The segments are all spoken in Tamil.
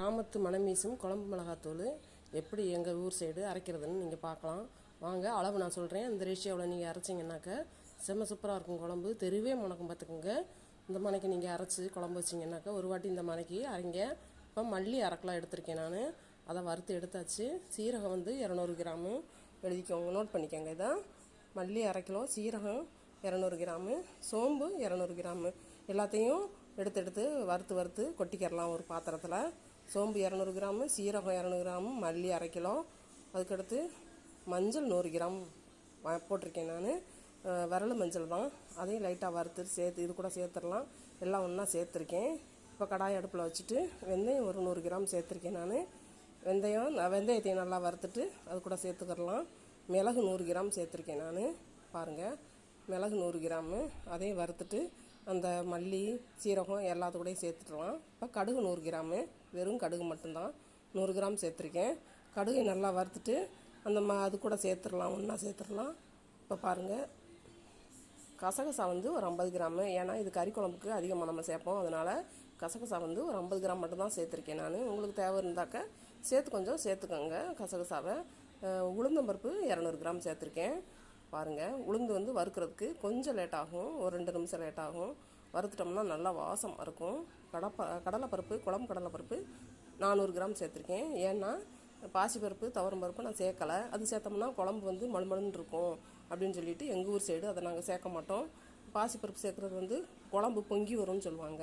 கிராமத்து மனம் வீசும் குழம்பு மிளகாத்தூள் எப்படி எங்கள் ஊர் சைடு அரைக்கிறதுன்னு நீங்கள் பார்க்கலாம். வாங்க அளவு நான் சொல்கிறேன் இந்த ரேஷியோவில் நீங்கள் அரைச்சிங்கன்னாக்க செம்ம சூப்பராக இருக்கும் குழம்பு. தெருவே மணக்கும் பார்த்துக்குங்க. இந்த மனைக்கு நீங்கள் அரைச்சி குழம்பு வச்சிங்கன்னாக்கா ஒரு வாட்டி இந்த மனைக்கு அரைங்க. இப்போ மல்லி அரைக்கலாம் எடுத்திருக்கேன் நான். அதை வறுத்து எடுத்தாச்சு. சீரகம் வந்து இரநூறு கிராமு. எழுதிக்கோங்க நோட் பண்ணிக்கோங்க இதான் மல்லி அரை கிலோ சீரகம் இரநூறு கிராமு. சோம்பு இரநூறு கிராமு. எல்லாத்தையும் எடுத்து எடுத்து வறுத்து வறுத்து கொட்டிக்கிறலாம் ஒரு பாத்திரத்தில். சோம்பு இரநூறு கிராமு சீரகம் இரநூறு கிராமு மல்லி அரை கிலோ. அதுக்கடுத்து மஞ்சள் நூறு கிராம் வ- போட்டிருக்கேன் நான். விரல் மஞ்சள் தான். அதையும் லைட்டாக வறுத்து சேர்த்து இது கூட சேர்த்துடலாம். எல்லாம் ஒன்றா சேர்த்துருக்கேன். இப்போ கடாய் அடுப்பில் வச்சுட்டு வெந்தயம் ஒரு நூறு கிராம் சேர்த்துருக்கேன் நான். வெந்தயம் நான் வெந்தயத்தையும் நல்லா வறுத்துட்டு அது கூட சேர்த்துக்கிடலாம் மிளகு நூறு கிராம் சேர்த்துருக்கேன் நான். பாருங்கள் மிளகு நூறு கிராமு. அதையும் வறுத்துட்டு அந்த மல்லி சீரகம் எல்லாத்து கூடயும் சேர்த்துடலாம் இப்போ கடுகு நூறு கிராமு. வெறும் கடுகு மட்டும்தான். நூறு கிராம் சேர்த்துருக்கேன். கடுகை நல்லா வறுத்துட்டு அந்த ம அது கூட சேர்த்துடலாம் ஒன்றா சேர்த்துடலாம். இப்போ பாருங்கள் கசகசா வந்து ஒரு ஐம்பது கிராமு. ஏன்னா இது கறி குழம்புக்கு அதிகமாக நம்ம சேர்ப்போம். அதனால் கசகசா வந்து ஒரு ஐம்பது கிராம் மட்டும்தான் சேர்த்துருக்கேன் நான். உங்களுக்கு தேவை இருந்தாக்க சேர்த்து கொஞ்சம் சேர்த்துக்கோங்க கசகசாவை. உளுந்தம்பருப்பு இரநூறு கிராம் சேர்த்துருக்கேன். பாருங்கள் உளுந்து வந்து வறுக்கிறதுக்கு கொஞ்சம் லேட் ஆகும். ஒரு ரெண்டு நிமிஷம் லேட் ஆகும். வறுத்துட்டோம்னா நல்லா வாசம் இருக்கும். கடப்ப கடலைப்பருப்பு குழம்பு கடலைப்பருப்பு நானூறு கிராம் சேர்த்துருக்கேன். ஏன்னா பாசிப்பருப்பு துவரம்பருப்பு நான் சேர்க்கலை. அது சேர்த்தோம்னா குழம்பு வந்து மழுமழுன்னு இருக்கும் அப்படின்னு சொல்லிட்டு எங்கள் ஊர் சைடு அதை நாங்கள் சேர்க்க மாட்டோம். பாசிப்பருப்பு சேர்க்குறது வந்து குழம்பு பொங்கி வரும்னு சொல்லுவாங்க.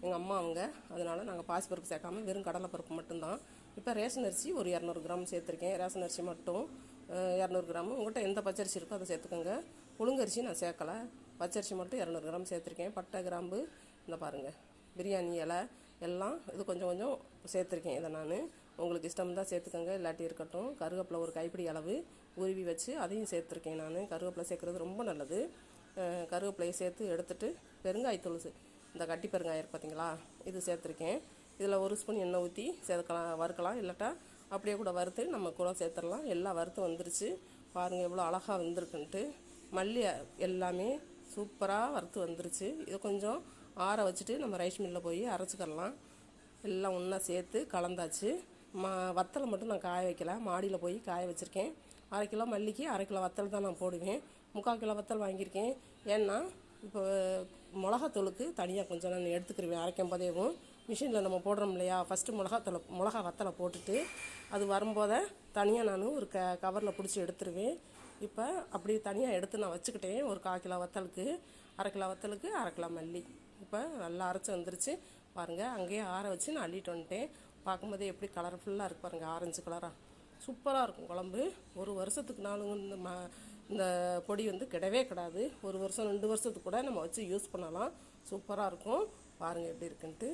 எங்கள் அம்மா அவங்க. அதனால் நாங்கள் பாசிப்பருப்பு சேர்க்காம வெறும் கடலைப்பருப்பு மட்டும்தான். இப்போ ரேஷன் அரிசி ஒரு இரநூறு கிராம் சேர்த்துருக்கேன். ரேஷன் அரிசி மட்டும். இரநூறு கிராம். உங்கள்கிட்ட எந்த பச்சரிசி இருக்கோ அதை சேர்த்துக்கோங்க. புழுங்கரிசி நான் சேர்க்கலை. பச்சரிசி மட்டும் இரநூறு கிராம் சேர்த்துருக்கேன். பட்டை கிராம்பு இந்த பாருங்கள் பிரியாணி இலை எல்லாம் இது கொஞ்சம் கொஞ்சம் சேர்த்துருக்கேன் இதை நான். உங்களுக்கு இஷ்டம் தான் சேர்த்துக்கோங்க. இல்லாட்டி இருக்கட்டும். கருவேப்பிலை ஒரு கைப்பிடி அளவு உருவி வச்சு அதையும் சேர்த்துருக்கேன் நான். கருவேப்பிலை சேர்க்குறது ரொம்ப நல்லது. கருவேப்பிலையை சேர்த்து எடுத்துட்டு பெருங்காயத்தூள் சே- இந்த கட்டி பெருங்காயம் பார்த்தீங்களா இது சேர்த்துருக்கேன். இதில் ஒரு ஸ்பூன் எண்ணெய் ஊற்றி சேர்க்கலாம் வறுக்கலாம். இல்லாட்டா அப்படியே கூட வறுத்து நம்ம கூட சேர்த்துடலாம். எல்லாம் வறுத்து வந்துருச்சு. பாருங்கள் எவ்வளோ அழகாக வந்திருக்குன்ட்டு. மல்லி எல்லாமே சூப்பராக வறுத்து வந்துருச்சு. இதை கொஞ்சம் ஆற வச்சுட்டு நம்ம ரைஸ் மில்லில் போய் அரைச்சிக்கலாம் எல்லாம் ஒன்றா சேர்த்து கலந்தாச்சு. மா வத்தலை மட்டும் நான் காய வைக்கல. மாடியில் போய் காய வச்சுருக்கேன். அரை கிலோ மல்லிக்கு அரை கிலோ வத்தல் தான் நான் போடுவேன். முக்கால் கிலோ வத்தல் வாங்கியிருக்கேன். ஏன்னா இப்போ மிளகாத்தூளுக்கு தனியாக கொஞ்சம் நான் எடுத்துக்கிருவேன். அரைக்கும் போதேவும். மிஷினில் நம்ம போடுறோம் இல்லையா? ஃபஸ்ட்டு மிளகாத்தூளை மிளகா வத்தலை போட்டுட்டு அது வரும்போதே தனியாக நான் ஒரு க கவரில் பிடிச்சி எடுத்துருவேன். இப்போ அப்படி தனியாக எடுத்து நான் வச்சுக்கிட்டேன். ஒரு கால் கிலோ வத்தலுக்கு அரை கிலோ வத்தலுக்கு அரை கிலோ மல்லி. இப்போ நல்லா அரைச்சி வந்துருச்சு. பாருங்கள் அங்கேயே ஆற வச்சு நான் அள்ளிட்டு வந்துட்டேன். பார்க்கும்போதே எப்படி கலர்ஃபுல்லாக இருக்கு பாருங்கள் ஆரஞ்சு கலராக சூப்பராக இருக்கும் குழம்பு. ஒரு வருஷத்துக்கு நாளும் இந்த ம இந்த பொடி வந்து கிடவே கிடாது. ஒரு வருஷம் ரெண்டு வருஷத்துக்கு கூட நம்ம வச்சு யூஸ் பண்ணலாம். சூப்பராக இருக்கும். பாருங்கள் எப்படி இருக்குன்ட்டு.